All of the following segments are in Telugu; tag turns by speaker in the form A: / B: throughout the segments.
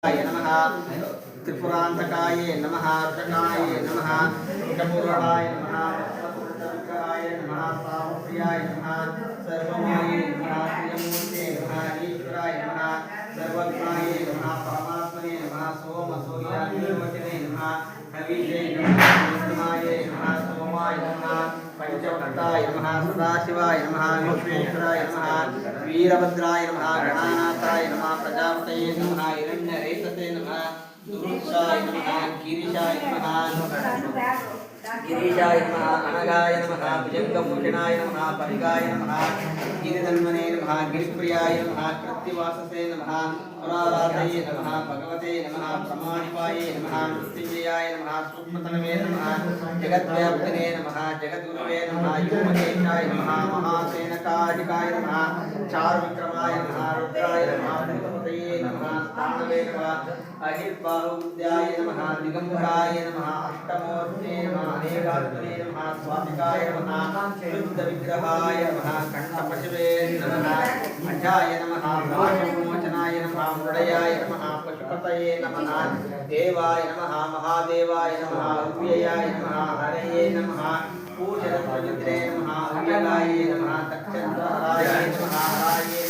A: नमः त्रिपुरान्तकाय नमः अर्चकाय नमः चपूर्णाय नमः वक्रतुण्डविग्रहाय नमः सामप्रियाय नमः सर्वमाय नमः प्रियमूर्ते नमः ईश्वराय नमः सर्वज्ञाय नमः సదాశివాయ నమ విష్ణేశ్వరాయ నమ వీరభద్రాయ నమ గణానాథాయ నమ ప్రజాపతయే నమ హిరణ్యరేతతే నమ. దురుత్సాయ నమ గిరిజాయ నమ గిరీజాయ నమ అనగాయ నమ భుజంగభూషణాయ నమ పరిగాయ నమ గిరిధన్వనే నమ గిరిప్రియాయ నమ కృత్తివాససే నమ పురారాధయే నమ భగవతే నమ ప్రమాణిపాయ నమ మృత్యుంజయాయ నమ సూక్ష్మతనమే నమ జగద్వ్యాప్తినే నమ జగద్గురవే నమ యూమకేశాయ నమ మహాసేనకాధికాయ నమ చారువిక్రమాయ నమ రుద్రాయ నమ अहिर्बाहुद्याय नमः दिगम्बराय नमः अष्टमूर्ते नमः अनेकात्मने नमः स्वातिकाय नमः शुद्धविग्रहाय नमः कण्ठपशवे नमः अजाय नमः राजविमोचनाय नमः मृडयाय नमः पशुपतये नमः देवाय नमः महादेवाय नमः अव्ययाय नमः हरये नमः पूजनपवित्रे नमः अव्ययाय नमः दक्षन्द्राय नमः हराय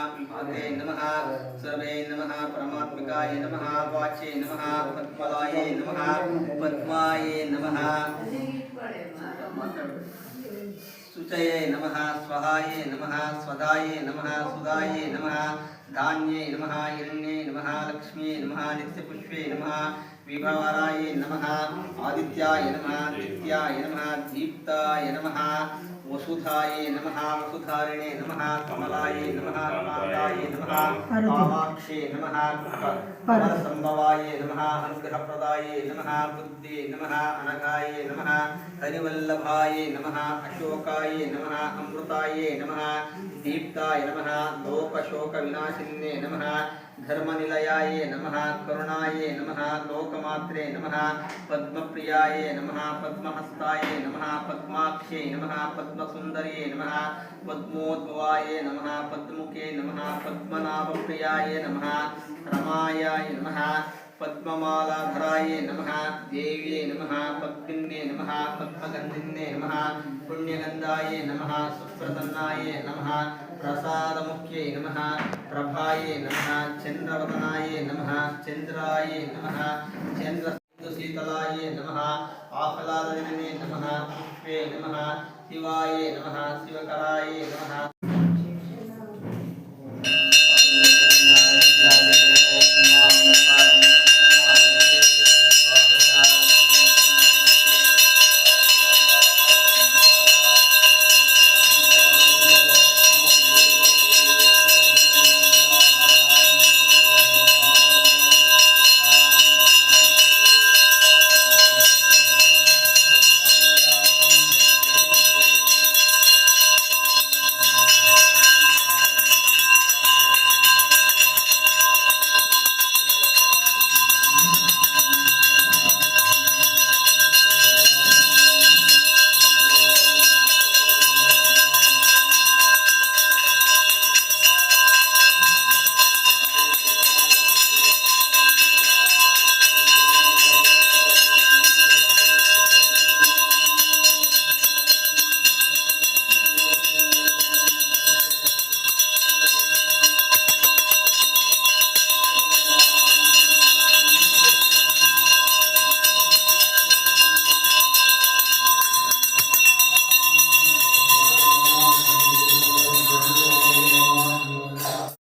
A: పద్మే నమ సర్వే నమ పరమాత్మకాయ నమ వాచ్యే నమ పద్మలాయ నమ పద్మాయ నమ శుచయే నమ స్వహాయ నమ స్వదాయ నమ సుదాయ నమ ధాన్యే నమ హిరణ్యే నమ లక్ష్మీ నమ నిత్యపుష్పే నమ विभवराये नमः आदित्याय नमः नित्याय नमः दीप्ताय नमः वसुधाये नमः वसुधारिणे नमः कमलाये नमः कमलाय नमः कामाक्षे नमः परसंभवाय नमः अनुग्रहप्रदाये नमः बुद्धे नमः अनघाये नमः हरिवल्लभाये नमः अशोकाये नमः अमृताये नमः दीप्ताय नमः लोकशोकविनाशिन्ये नमः, धर्मनिलयाय नमः, करुणाय नमः, लोकमात्रे नमः, पद्मप्रियाय नमः, पद्महस्ताय नमः, पद्माक्षे नमः, पद्मसुन्दर्ये नमः, पद्मोद्भवाय नमः पद्मुखे नमः, पद्मनाभप्रियाय नमः, रमायाय नमः పద్మమాలాధరాయే నమ దేవ్యే నమ పద్మిన్నే నమ పద్మగంధిన్నే నమ పుణ్యగంధాయే నమ సుప్రసన్నాయే నమ ప్రసాదముఖ్యై నమ ప్రభాయే నమ చంద్రవదనాయే నమ చంద్రాయే నమ చంద్ర शीतलाय नमः आह्लादजनने नमः पुष्पे नमः शिवाय नमः शिवकराय नमः।